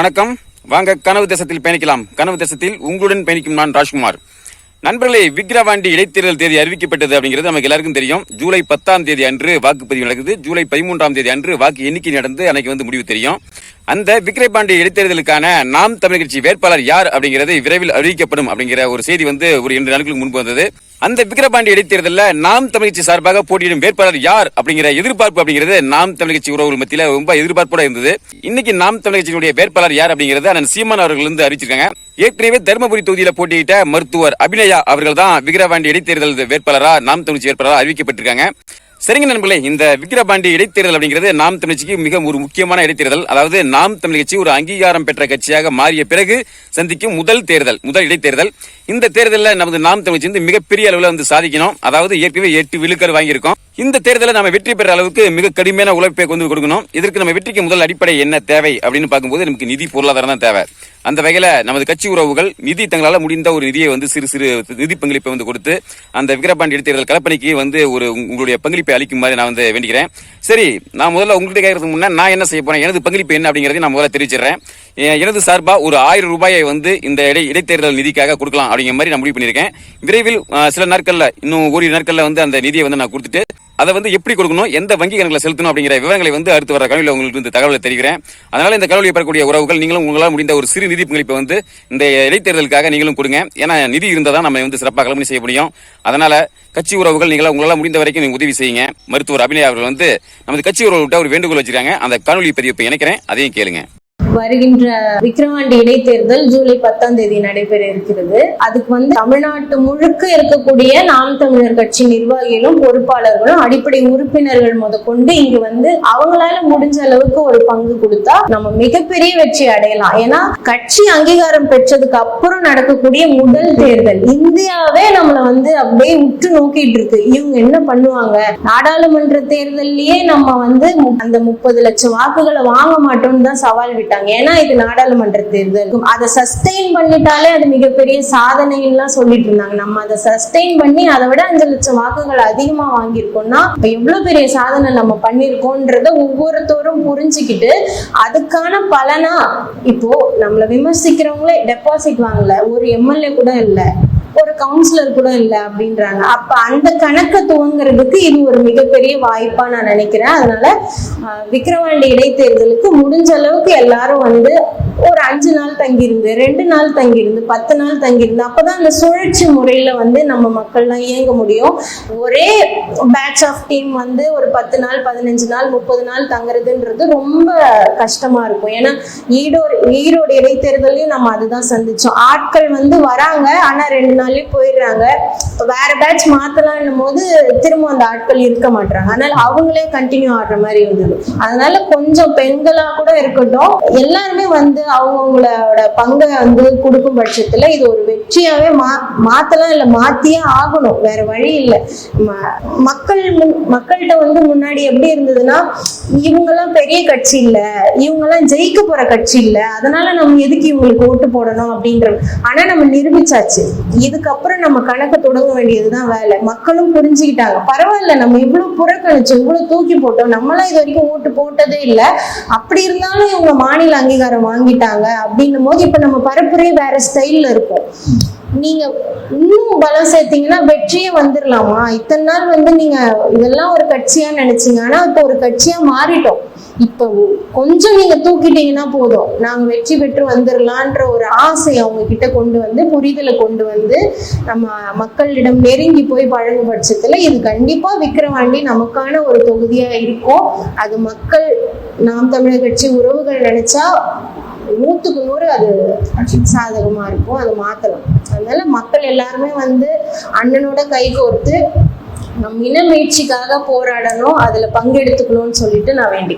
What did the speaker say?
வணக்கம். வாங்க கனவு தேசத்தில் பயணிக்கலாம். கனவு தேசத்தில் உங்களுடன் பயணிக்கும் நான் ராஜ்குமார். நண்பர்களே விக்ரவாண்டி இடைத்தேர்தல் தேதி அறிவிக்கப்பட்டது அப்படிங்கிறது நமக்கு எல்லாருக்கும் தெரியும். ஜூலை பத்தாம் தேதி அன்று வாக்குப்பதிவு நடக்குது. ஜூலை பதிமூன்றாம் தேதி அன்று வாக்கு எண்ணிக்கை நடந்து அன்னைக்கு வந்து முடிவு தெரியும். அந்த விக்ரபாண்டி இடைத்தேர்தலுக்கான நாம் தமிழ் கட்சி வேட்பாளர் யார் அப்படிங்கிறது விரைவில் அறிவிக்கப்படும் அப்படிங்கிற ஒரு செய்தி வந்து ஒரு இரண்டு நாட்களுக்கு முன்பு வந்தது. அந்த விக்கிரபாண்டி இடைத்தேர்தலில் நாம் தமிழ்கட்சி சார்பாக போட்டியிடும் வேட்பாளர் யார் அப்படிங்கிற எதிர்பார்ப்பு அப்படிங்கிறது நாம் தமிழ்கட்சி உறவுகள் மத்தியில ரொம்ப எதிர்பார்ப்போட இருந்தது. இன்னைக்கு நாம் தமிழ் வேட்பாளர் யார் அப்படிங்கிறது அண்ணன் சீமான் அவர்கள் இருந்து அறிவிச்சிருக்காங்க. ஏற்கனவே தருமபுரி தொகுதியில போட்டியிட்ட மருத்துவர் அபிநயா அவர்கள் தான் விக்கிரவாண்டி இடைத்தேர்தல் வேட்பாளராக நாம் தமிழ்ச்சி வேட்பாளராக அறிவிக்கப்பட்டிருக்காங்க. சரிங்க நண்பர்களே இந்த விக்கிரபாண்டி இடைத்தேர்தல் அப்படிங்கிறது நாம் தமிழ்ச்சிக்கு மிக ஒரு முக்கியமான இடைத்தேர்தல். அதாவது நாம் தமிழ் கட்சி ஒரு அங்கீகாரம் பெற்ற கட்சியாக மாறிய பிறகு சந்திக்கும் முதல் தேர்தல் முதல் இடைத்தேர்தல். இந்த தேர்தலில் நமது நாம் தமிழ் வந்து மிகப்பெரிய அளவில் வந்து சாதிக்கணும். அதாவது ஏற்கனவே எட்டு விழுக்கள் வாங்கியிருக்கோம். இந்த தேர்தலில் நம்ம வெற்றி பெற அளவுக்கு மிக கடுமையான உழைப்பை கொண்டு கொடுக்கணும். இதற்கு நம்ம வெற்றிக்கு முதல் அடிப்படை என்ன தேவை அப்படின்னு பார்க்கும்போது நமக்கு நிதி பொருளாதாரம் தான் தேவை. அந்த வகையில் நமது கட்சி உறவுகள் நிதி தங்களால் முடிந்த ஒரு நிதியை வந்து சிறு சிறு நிதி பங்களிப்பை வந்து கொடுத்து அந்த விக்கிரபாண்டி இடைத்தேர்தல் கலப்பணிக்கு வந்து ஒரு உங்களுடைய பங்களிப்பை அளிக்குமாறு நான் வந்து வேண்டுகிறேன் சரி நான் முதல்ல உங்கள்கிட்ட கேட்கறதுக்கு முன்னே நான் என்ன செய்ய போகிறேன் எனது பங்களிப்பு என்ன அப்படிங்கிறதையும் நான் முதல்ல தெரிவிச்சிடுறேன். எனது சார்பாக ஒரு ஆயிரம் ரூபாயை வந்து இந்த இடை இடைத்தேர்தல் நிதிக்காக கொடுக்கலாம் அப்படிங்கிற மாதிரி நான் முடிவு பண்ணியிருக்கேன். விரைவில் சில நாட்களில் இன்னும் ஓரிரு நாட்களில் வந்து அந்த நிதியை வந்து நான் கொடுத்துட்டு அதை வந்து எப்படி கொடுக்கணும் எந்த வங்கி கணக்கில் செலுத்தணும் அப்படிங்கிற விவரங்களை வந்து அடுத்து வர கல்வியில் உங்களுக்கு இந்த தகவலை தெரிவிக்கிறேன். அதனால் இந்த கல்வியை பெறக்கூடிய உறவுகள் நீங்களும் உங்களால் முடிந்த ஒரு சிறு நிதி பங்களிப்பை வந்து இந்த இடைத்தேர்தலுக்காக நீங்களும் கொடுங்க. ஏன்னா நிதி இருந்தால் தான் நம்ம வந்து சிறப்பாக கிளம்பி செய்ய முடியும். அதனால் கட்சி உறவுகள் நீங்களா உங்களால் முடிந்த வரைக்கும் நீங்க உதவி செய்யுங்க. மருத்துவர் அபிநயா அவர்கள் வந்து நமது கட்சி உறவுகிட்ட ஒரு வேண்டுகோள் வச்சிருக்காங்க. அந்த காணொலி பதிவு இப்ப இணைக்கிறேன். அதையும் கேளுங்க. வருகின்ற விக்கிரவாண்டி இடைத்தேர்தல் ஜூலை பத்தாம் தேதி நடைபெற இருக்கிறது. அதுக்கு வந்து தமிழ்நாட்டு முழுக்க இருக்கக்கூடிய நாம் தமிழர் கட்சி நிர்வாகிகளும் பொறுப்பாளர்களும் அடிப்படை உறுப்பினர்கள் முதற்கொண்டு இங்கு வந்து அவங்களால முடிஞ்ச அளவுக்கு ஒரு பங்கு கொடுத்தா நம்ம மிகப்பெரிய வெற்றி அடையலாம். ஏன்னா கட்சி அங்கீகாரம் பெற்றதுக்கு அப்புறம் நடக்கக்கூடிய முதல் தேர்தல். இந்தியாவே நம்மளை வந்து அப்படியே உற்று நோக்கிட்டு இருக்கு. இவங்க என்ன பண்ணுவாங்க? நாடாளுமன்ற தேர்தல்லயே நம்ம வந்து மு- அந்த முப்பது லட்சம் வாக்குகளை வாங்க மாட்டோம்னு தான் சவால் விட்டாங்க. ஏன்னா இது நாடாளுமன்ற தேர்தல். அதை சஸ்டெயின் பண்ணிட்டாலே அது மிகப்பெரிய சாதனைலாம் சொல்லிட்டு இருந்தாங்க நம்ம அதை சஸ்டெயின் பண்ணி அதை விட அஞ்சு லட்சம் வாக்குகள் அதிகமா வாங்கியிருக்கோம்னா இப்ப எவ்வளவு பெரிய சாதனை நம்ம பண்ணிருக்கோம்ன்றத ஒவ்வொருத்தரும் புரிஞ்சுக்கிட்டு அதுக்கான பலனா இப்போ நம்மள விமர்சிக்கிறவங்களே டெபாசிட் வாங்கல. ஒரு எம்எல்ஏ கூட இல்லை. ஒரு கவுன்சிலர் கூட இல்லை அப்படின்றாங்க. அப்ப அந்த கணக்கை துவங்குறதுக்கு இது ஒரு மிகப்பெரிய வாய்ப்பா நான் நினைக்கிறேன். அதனால விக்கிரவாண்டி இடைத்தேர்தலுக்கு முடிஞ்ச அளவுக்கு எல்லாரும் வந்து ஒரு அஞ்சு நாள் தங்கியிருந்து ரெண்டு நாள் தங்கியிருந்து பத்து நாள் தங்கியிருந்து அப்பதான் அந்த சுழற்சி முறையில வந்து நம்ம மக்கள்லாம் இயங்க முடியும். ஒரே பேட்ச் ஆஃப் டீம் வந்து ஒரு பத்து நாள் பதினஞ்சு நாள் முப்பது நாள் தங்குறதுன்றது ரொம்ப கஷ்டமா இருக்கும். ஏன்னா ஈடோர் ஈரோடு இடைத்தேர்தலையும் நம்ம அதுதான் சந்திச்சோம். ஆட்கள் வந்து வராங்க ஆனா ரெண்டு நாள்லயே போயிடுறாங்க. வேற பேட்ச் மாற்றலான்னும் போது திரும்ப அந்த ஆட்கள் இருக்க மாட்டாங்க அதனால அவங்களே கண்டினியூ ஆடுற மாதிரி இருந்தது. அதனால கொஞ்சம் பெண்களா கூட இருக்கட்டும் எல்லாருமே வந்து அவங்களோட பங்கை வந்து கொடுக்கும் பட்சத்துல இது ஒரு வெற்றியாவே மா மாத்தலாம் இல்ல மாத்தியே ஆகணும். வேற வழி இல்லை. ம- மக்கள் முன்- மக்கள்கிட்ட வந்து முன்னாடி எப்படி இருந்ததுன்னா இவங்கெல்லாம் பெரிய கட்சி இல்ல. இவங்கெல்லாம் ஜெயிக்க போற கட்சி இல்ல. அதனால நம்ம எதுக்கு இவங்களுக்கு ஓட்டு போடணும் அப்படின்ற ஆனா நம்ம நிரூபிச்சாச்சு. இதுக்கப்புறம் நம்ம கணக்கு தொடங்க வேண்டியதுதான் வேலை. மக்களும் புரிஞ்சுக்கிட்டாங்க. பரவாயில்ல நம்ம இவ்வளவு புறக்கணிச்சோம் இவ்வளவு தூக்கி போட்டோம். நம்மளாம் இது வரைக்கும் ஓட்டு போட்டதே இல்ல. அப்படி இருந்தாலும் இவங்க மாநில அங்கீகாரம் வாங்கிட்டாங்க அப்படின்னும் போது இப்ப நம்ம பரப்புரையே வேற ஸ்டைல்ல இருக்கும் நீங்க இன்னும் பலம் சேர்த்தீங்கன்னா வெற்றியே வந்துடலாமா இத்தனை நாள் வந்து நீங்க இதெல்லாம் ஒரு கட்சியா நினைச்சீங்க. ஆனா இப்ப ஒரு கட்சியா மாறிட்டோம். இப்ப கொஞ்சம் நீங்க தூக்கிட்டீங்கன்னா போதும். நாங்க வெற்றி பெற்று வந்துடலான்ற ஒரு ஆசை அவங்க கிட்ட கொண்டு வந்து புரிதலை கொண்டு வந்து நம்ம மக்களிடம் நெருங்கி போய் பழகும் பட்சத்துல இது கண்டிப்பா விக்கிரவாண்டி நமக்கான ஒரு தொகுதியா இருக்கும். அது மக்கள் நாம் தமிழர் கட்சி உறவுகள் நினைச்சா நூத்துக்கு நூறு அது சாதகமாக இருக்கும். அதை மாற்றலாம் அதனால மக்கள் எல்லாருமே வந்து அண்ணனோட கை கோர்த்து நம் இன போராடணும். அதில் பங்கெடுத்துக்கணும்னு சொல்லிட்டு நான் வேண்டிக்கிறேன்.